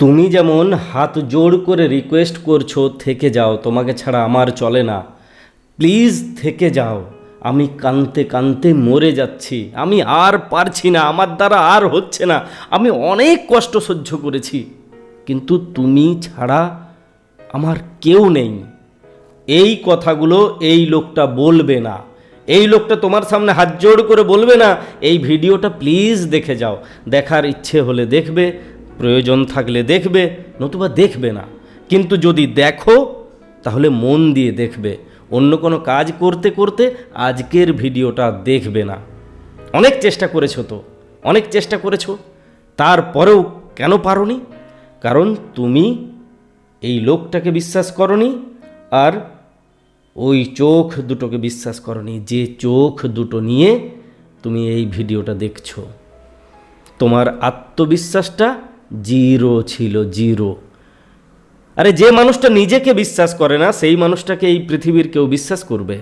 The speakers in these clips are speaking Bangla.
তুমি যেমন হাত জোড় করে রিকোয়েস্ট করছ, থেকে যাও, তোমাকে ছাড়া আমার চলে না। প্লিজ থেকে যাও, আমি কানতে কানতে মরে যাচ্ছি। আমি আর পারছি না, আমার দ্বারা আর হচ্ছে না। আমি অনেক কষ্ট সহ্য করেছি, কিন্তু তুমি ছাড়া আমার কেউ নেই। এই কথাগুলো এই লোকটা বলবে না। এই লোকটা তোমার সামনে হাত জোড় করে বলবে না, এই ভিডিওটা প্লিজ দেখে যাও। দেখার ইচ্ছে হলে দেখবে প্রয়োজন থাকলে দেখবে, নতুবা দেখবে না। কিন্তু যদি দেখো, তাহলে মন দিয়ে দেখবে। অন্য কোনো কাজ করতে করতে আজকের ভিডিওটা দেখবে না। অনেক চেষ্টা করেছ তো? অনেক চেষ্টা করেছ? তারপরেও কেন পারোনি? কারণ তুমি এই লোকটাকে বিশ্বাস করনি আর ওই চোখ দুটোকে বিশ্বাস করনি। যে চোখ দুটো নিয়ে তুমি এই ভিডিওটা দেখছ। তোমার আত্মবিশ্বাসটা জিরো ছিল, জিরো। আরে যে মানুষটা নিজেকে বিশ্বাস করে না, সেই মানুষটাকে এই পৃথিবীর কেউ বিশ্বাস করবে?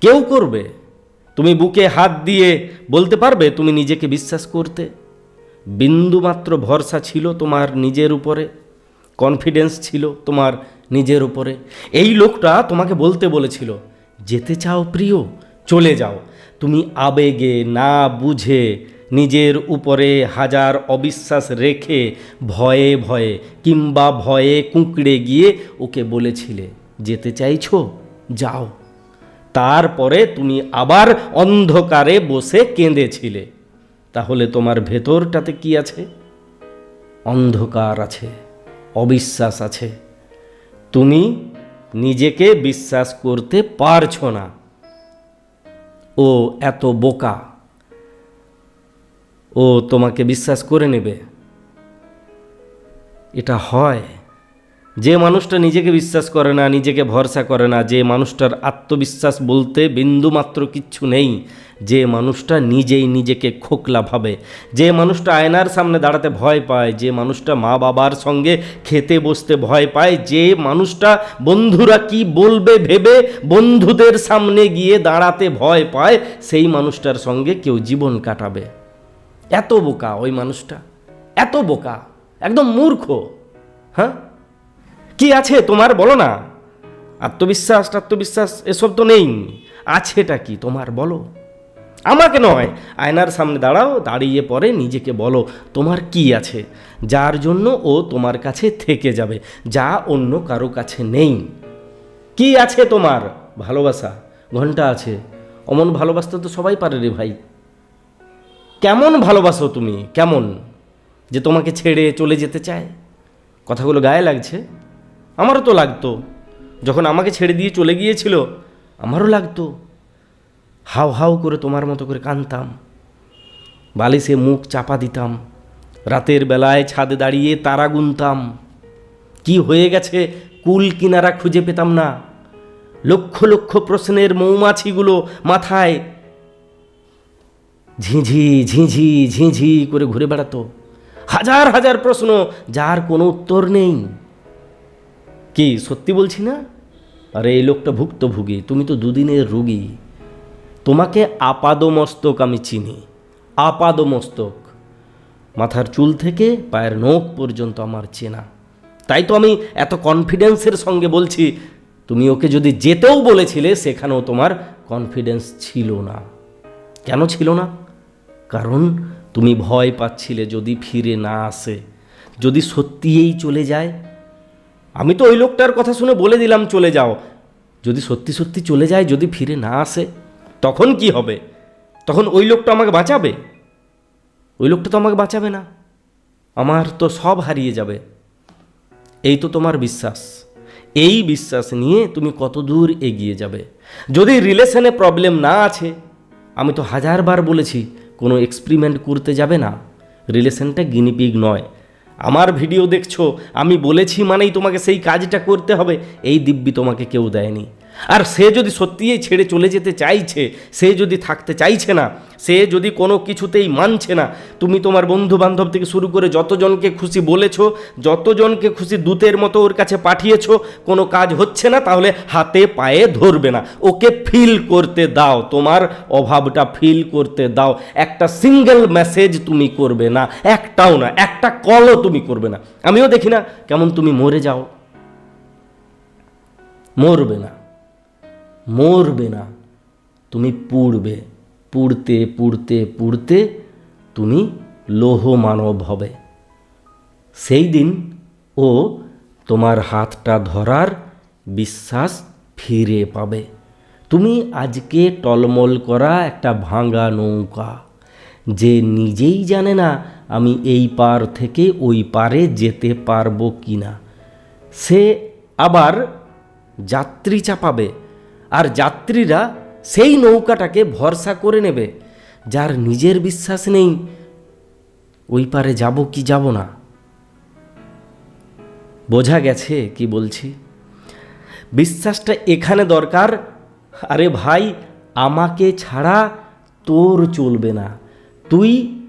কেউ করবে? তুমি বুকে হাত দিয়ে বলতে পারবে, তুমি নিজেকে বিশ্বাস করতে? বিন্দুমাত্র ভরসা ছিল তোমার নিজের উপরে? কনফিডেন্স ছিল তোমার নিজের উপরে? এই লোকটা তোমাকে বলতে বলেছিল, যেতে চাও প্রিয়, চলে যাও। তুমি আবেগে না বুঝে নিজের উপরে হাজার অবিশ্বাস রেখে ভয়ে ভয়ে কিংবা ভয়ে কুঁকড়ে গিয়ে ওকে বলেছিলে, যেতে চাইছো? যাও। তারপরে তুমি আবার অন্ধকারে বসে কেঁদেছিলে। তাহলে তোমার ভেতরটাতে কি আছে? অন্ধকার আছে, অবিশ্বাস আছে। তুমি নিজেকে বিশ্বাস করতে পারছ না। ও এত বোকা। ও তোমাকে বিশ্বাস করে নেবে। এটা হয়। যে মানুষটা নিজেকে বিশ্বাস করে না, নিজেকে ভরসা করে না, যে মানুষটার আত্মবিশ্বাস বলতে বিন্দুমাত্র কিচ্ছু নেই, যে মানুষটা নিজেই নিজেকে খোকলা ভাবে। যে মানুষটা আয়নার সামনে দাঁড়াতে ভয় পায়, যে মানুষটা মা বাবার সঙ্গে খেতে বসতে ভয় পায়, যে মানুষটা বন্ধুরা কি বলবে ভেবে বন্ধুদের সামনে গিয়ে দাঁড়াতে ভয় পায়, সেই মানুষটার সঙ্গে কেউ জীবন কাটাবে। এত বোকা ওই মানুষটা, এত বোকা, একদম মূর্খ হ্যাঁ? কি আছে তোমার বলো না? আত্মবিশ্বাস আত্মবিশ্বাস, এসব তো নেই। আছেটা কি তোমার বলো? আমাকে নয়, আয়নার সামনে দাঁড়াও, দাঁড়িয়ে পরে নিজেকে বলো, তোমার কি আছে? যার জন্য ও তোমার কাছে থেকে যাবে, যা অন্য কারও কাছে নেই। কি আছে তোমার? ভালোবাসা, ঘণ্টা আছে। অমন ভালোবাসতে তো সবাই পারে রে ভাই। কেমন ভালোবাসো তুমি? কেমন? যে তোমাকে ছেড়ে চলে যেতে চায়? কথাগুলো গায়ে লাগছে। আমারও তো লাগতো। যখন আমাকে ছেড়ে দিয়ে চলে গিয়েছিল, আমারও লাগতো। হাও হাও করে তোমার মতো করে কাঁদতাম বালিশে মুখ চাপা দিতাম। রাতের বেলায় ছাদে দাঁড়িয়ে তারা গুনতাম। কি হয়ে গেছে? কুল কিনারা খুঁজে পেতাম না। লক্ষ লক্ষ প্রশ্নের মৌমাছিগুলো মাথায় ঝিঝি ঝিঝি ঝিঝি করে ঘুরে বেড়াতো। হাজার হাজার প্রশ্ন, যার কোনো উত্তর নেই। কি, সত্যি বলছি না? আরে, এই লোকটা ভুক্তভোগী, তুমি তো দুদিনের রুগী। তোমাকে আপাদমস্তক আমি চিনি, আপাদমস্তক। মাথার চুল থেকে পায়ের নখ পর্যন্ত আমার চেনা। তাই তো আমি এত কনফিডেন্সের সঙ্গে বলছি, তুমি ওকে যদি যেতেও বলেছিলে, সেখানেও তোমার কনফিডেন্স ছিল না। কেন ছিল না? কারণ তুমি ভয় পাচ্ছিলে যদি ফিরে না আসে। যদি সত্যিই চলে যায়, আমি তো ওই লোকটার কথা শুনে বলে দিলাম চলে যাও। যদি সত্যি সত্যি চলে যায়, যদি ফিরে না আসে, তখন কি হবে? তখন ওই লোকটা আমাকে বাঁচাবে? ওই লোকটা তো আমাকে বাঁচাবে না। আমার তো সব হারিয়ে যাবে। এই তো তোমার বিশ্বাস। এই বিশ্বাস নিয়ে তুমি কত দূর এগিয়ে যাবে। যদি রিলেশনে প্রবলেম না আছে, আমি তো হাজারবার বলেছি কোনো এক্সপেরিমেন্ট করতে যাবে না। রিলেশনটা গিনিপিগ নয়। আমার ভিডিও দেখছ, আমি বলেছি মানেই তোমাকে সেই কাজটা করতে হবে। এই দিব্যি তোমাকে কেউ দেয়নি। আর সে যদি সত্যিই ছেড়ে চলে যেতে চাইছে, সে যদি থাকতে চাইছে না, সে যদি কোনো কিছুতেই মানছে না, তুমি তোমার বন্ধু বান্ধব থেকে শুরু করে যতজনকে খুশি বলেছ, যতজনকে খুশি দূতের মতো ওর কাছে পাঠিয়েছো, কোনো কাজ হচ্ছে না, তাহলে হাতে পায়ে ধরবে না। ওকে ফিল করতে দাও, তোমার অভাবটা ফিল করতে দাও। একটা সিঙ্গেল মেসেজ তুমি করবে না, একটাও না, একটা কলও তুমি করবে না। আমিও দেখি না কেমন তুমি মরে যাও। মরবে না। মরবে না। তুমি পুড়বে। পুড়তে পুড়তে পুড়তে তুমি লৌহ মানব হবে। সেই দিন ও তোমার হাতটা ধরার বিশ্বাস ফিরে পাবে। তুমি আজকে টলমল করা একটা ভাঙা নৌকা। যে নিজেই জানে না আমি এই পার থেকে ওই পারে যেতে পারব কি না সে আবার যাত্রী চাপাবে। আর যাত্রীরা সেই নৌকাটাকে ভরসা করে নেবে, যার নিজের বিশ্বাস নেই, ওই পারে যাব কি যাব না। বোঝা গেছে কি বলছি? বিশ্বাসটা এখানে দরকার। আরে ভাই, আমাকে ছাড়া তোর চলবে না। তুই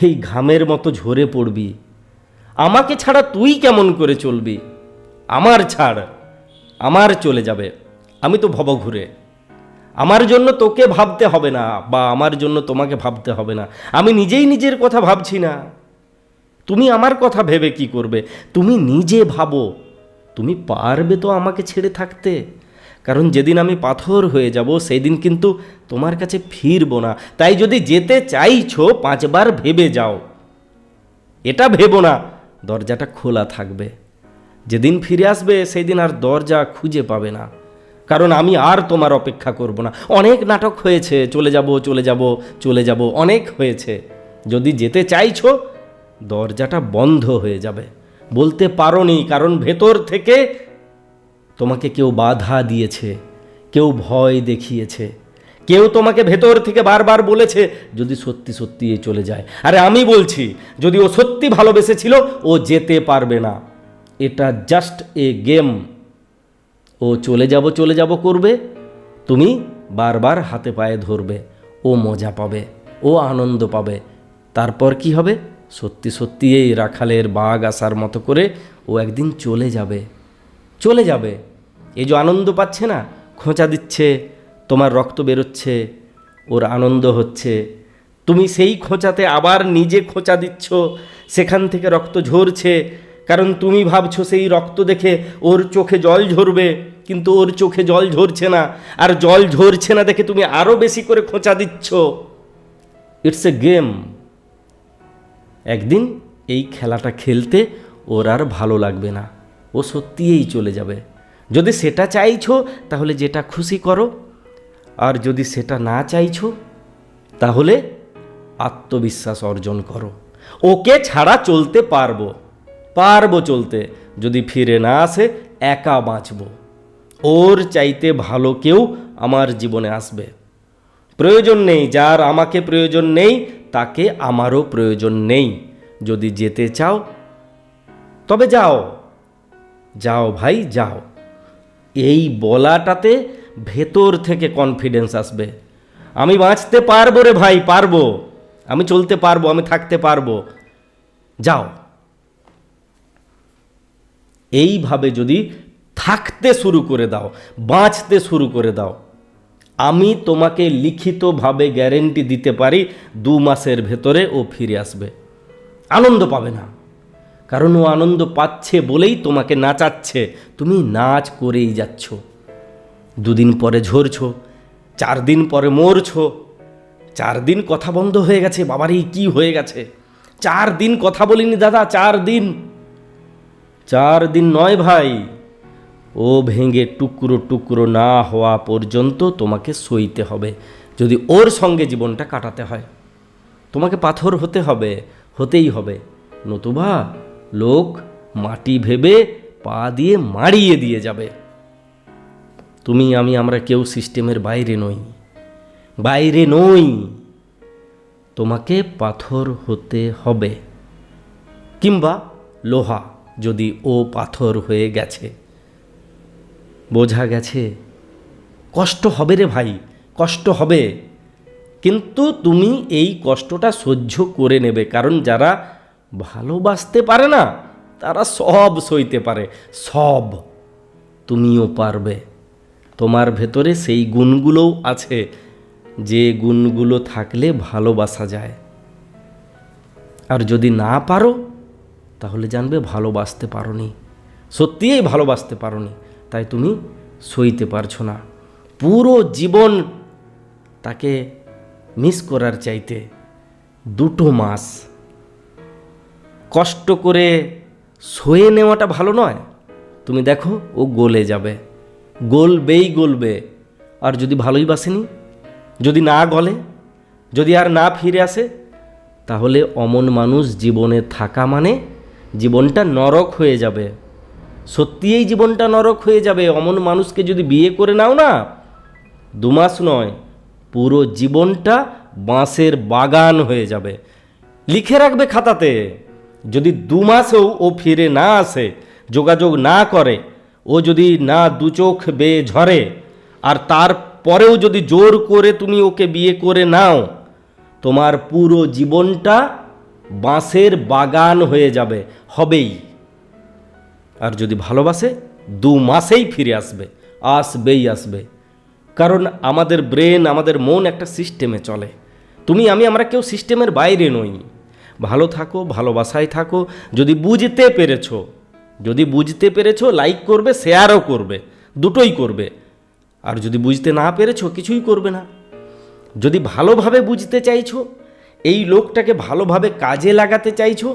এই ঘামের মতো ঝরে পড়বি। আমাকে ছাড়া তুই কেমন করে চলবি? আমার ছাড়, আমার চলে যাবে। আমি তো ভব ঘুরে। আমার জন্য তোকে ভাবতে হবে না, বা আমার জন্য তোমাকে ভাবতে হবে না। আমি নিজেই নিজের কথা ভাবছি না। তুমি আমার কথা ভেবে কি করবে? তুমি নিজে ভাবো। তুমি পারবে তো আমাকে ছেড়ে থাকতে। কারণ যেদিন আমি পাথর হয়ে যাব সেই দিন কিন্তু তোমার কাছে ফিরবো না। তাই যদি যেতে চাইছো, পাঁচবার ভেবে যাও। এটা ভেবো না, দরজাটা খোলা থাকবে। যেদিন ফিরে আসবে সেই দিন আর দরজা খুঁজে পাবে না। কারণ আমি আর তোমার অপেক্ষা করব না। অনেক নাটক হয়েছে, চলে যাব চলে যাব চলে যাব, অনেক হয়েছে। যদি যেতে চাইছো, দরজাটা বন্ধ হয়ে যাবে। বলতে পারোনি, কারণ ভেতর থেকে তোমাকে কেউ বাধা দিয়েছে, কেউ ভয় দেখিয়েছে, কেউ তোমাকে ভেতর থেকে বারবার বলেছে, যদি সত্যি সত্যি এ চলে যায়। আরে আমি বলছি, যদি ও সত্যি ভালোবেসেছিল, ও যেতে পারবে না। এটা জাস্ট এ গেম ও চলে যাব চলে যাব করবে। তুমি বারবার হাতে পায়ে ধরবে। ও মজা পাবে, ও আনন্দ পাবে। তারপর কি হবে? সত্যি সত্যি এই রাখালের বাঘ আসার মতো করে ও একদিন চলে যাবে। চলে যাবে। এই যে আনন্দ পাচ্ছে না, খোঁচা দিচ্ছে, তোমার রক্ত বেরোচ্ছে, ওর আনন্দ হচ্ছে। তুমি সেই খোঁচাতে আবার নিজে খোঁচা দিচ্ছ, সেখান থেকে রক্ত ঝরছে। কারণ তুমি ভাবছ সেই রক্ত দেখে ওর চোখে জল ঝরবে, কিন্তু ওর চোখে জল ঝরছে না। আর জল ঝরছে না দেখে তুমি আরও বেশি করে খোঁচা দিচ্ছ। ইটস এ গেম একদিন এই খেলাটা খেলতে ওর আর ভালো লাগবে না। ও সত্যিই চলে যাবে। যদি সেটা চাইছো, তাহলে যেটা খুশি করো। আর যদি সেটা না চাইছো, তাহলে আত্মবিশ্বাস অর্জন করো। ওকে ছাড়া চলতে পারব। পারব চলতে, যদি ফিরে না আসে একা বাঁচবো। ওর চাইতে ভালো কেউ আমার জীবনে আসবে। প্রয়োজন নেই, যার আমাকে প্রয়োজন নেই, তাকে আমারও প্রয়োজন নেই। যদি যেতে চাও, তবে যাও। যাও ভাই, যাও। এই বলাটাতে ভেতর থেকে কনফিডেন্স আসবে। আমি বাঁচতে পারব রে ভাই, পারব। আমি চলতে পারব, আমি থাকতে পারব। যাও। এইভাবে যদি থাকতে শুরু করে দাও, বাঁচতে শুরু করে দাও, আমি তোমাকে লিখিতভাবে গ্যারেন্টি দিতে পারি দু মাসের ভেতরে ও ফিরে আসবে। আনন্দ পাবে না। কারণ ও আনন্দ পাচ্ছে বলেই তোমাকে নাচাচ্ছে। তুমি নাচ করেই যাচ্ছ। দুদিন পরে ঝরছ, চার দিন পরে মরছ। চার দিন কথা বন্ধ হয়ে গেছে, বাবার এই কী হয়ে গেছে? চার দিন কথা বলিনি দাদা, চার দিন। চার দিন নয় ভাই। ও ভেঙে টুকরো টুকরো না হওয়া পর্যন্ত তোমাকে সইতে হবে, যদি ওর সঙ্গে জীবনটা কাটাতে হয়। তোমাকে পাথর হতে হবে, হতেই হবে। নতুবা লোক মাটি ভেবে পা দিয়ে মারিয়ে দিয়ে যাবে। তুমি, আমি, আমরা কেউ সিস্টেমের বাইরে নই। বাইরে নই। তোমাকে পাথর হতে হবে, কিংবা লোহা। যদি ও পাথর হয়ে গেছে। বোঝা গেছে, কষ্ট হবে রে ভাই, কষ্ট হবে। কিন্তু তুমি এই কষ্টটা সহ্য করে নেবে, কারণ যারা ভালোবাসতে পারে না, তারা সব সইতে পারে, সব তুমিও পারবে। তোমার ভেতরে সেই গুণগুলোও আছে, যে গুণগুলো থাকলে ভালোবাসা যায়। আর যদি না পারো তাহলে জানবে ভালোবাসতে পারোনি। সত্যিই ভালোবাসতে পারোনি। তাই তুমি সইতে পারছ না। পুরো জীবন তাকে মিস করার চাইতে দুটো মাস। কষ্ট করে সয়ে নেওয়াটা ভালো নয়। তুমি দেখো, ও গলে যাবে। গলবেই গলবে। আর যদি ভালোই বাসেনি, যদি না গলে, যদি আর না ফিরে আসে, তাহলে অমন মানুষ জীবনে থাকা মানে জীবনটা নরক হয়ে যাবে। সত্যিই জীবনটা নরক হয়ে যাবে। অমন মানুষকে যদি বিয়ে করে নাও না, দু মাস নয়, পুরো জীবনটা বাঁশের বাগান হয়ে যাবে। লিখে রাখবে খাতাতে, যদি দু মাসেও ও ফিরে না আসে, যোগাযোগ না করে, ও যদি না দু চোখ বেয়ে ঝরে, আর তারপরেও যদি জোর করে তুমি ওকে বিয়ে করে নাও, তোমার পুরো জীবনটা বাঁশের বাগান হয়ে যাবে, হবেই। আর যদি ভালোবাসে, দু মাসেই ফিরে আসবে, আসবেই আসবে। কারণ আমাদের ব্রেন, আমাদের মন একটা সিস্টেমে চলে। তুমি, আমি, আমরা কেউ সিস্টেমের বাইরে নই। ভালো থাকো, ভালোবাসায় থাকো, যদি বুঝতে পেরেছ, যদি বুঝতে পেরেছ লাইক করবে শেয়ারও করবে, দুটোই করবে। আর যদি বুঝতে না পেরেছ, কিছুই করবে না। যদি ভালোভাবে বুঝতে চাইছো এই লোকটাকে ভালোভাবে কাজে লাগাতে চাইছো?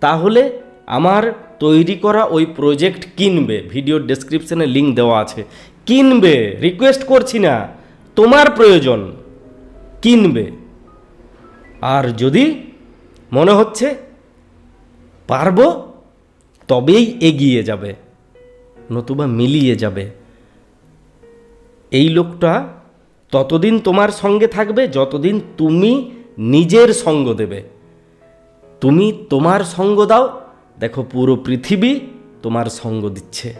তাহলে আমার তৈরি করা ওই প্রজেক্ট কিনবে ভিডিও ডেসক্রিপশানে লিঙ্ক দেওয়া আছে। কিনবে রিকোয়েস্ট করছি না, তোমার প্রয়োজন, কিনবে। আর যদি মনে হচ্ছে পারব, তবেই এগিয়ে যাবে, নতুবা মিলিয়ে যাবে। এই লোকটা ততদিন তোমার সঙ্গে থাকবে, যতদিন তুমি নিজের সঙ্গ দেবে। তুমি তোমার সঙ্গ দাও দেখো পুরো পৃথিবী তোমার সঙ্গ দিচ্ছে।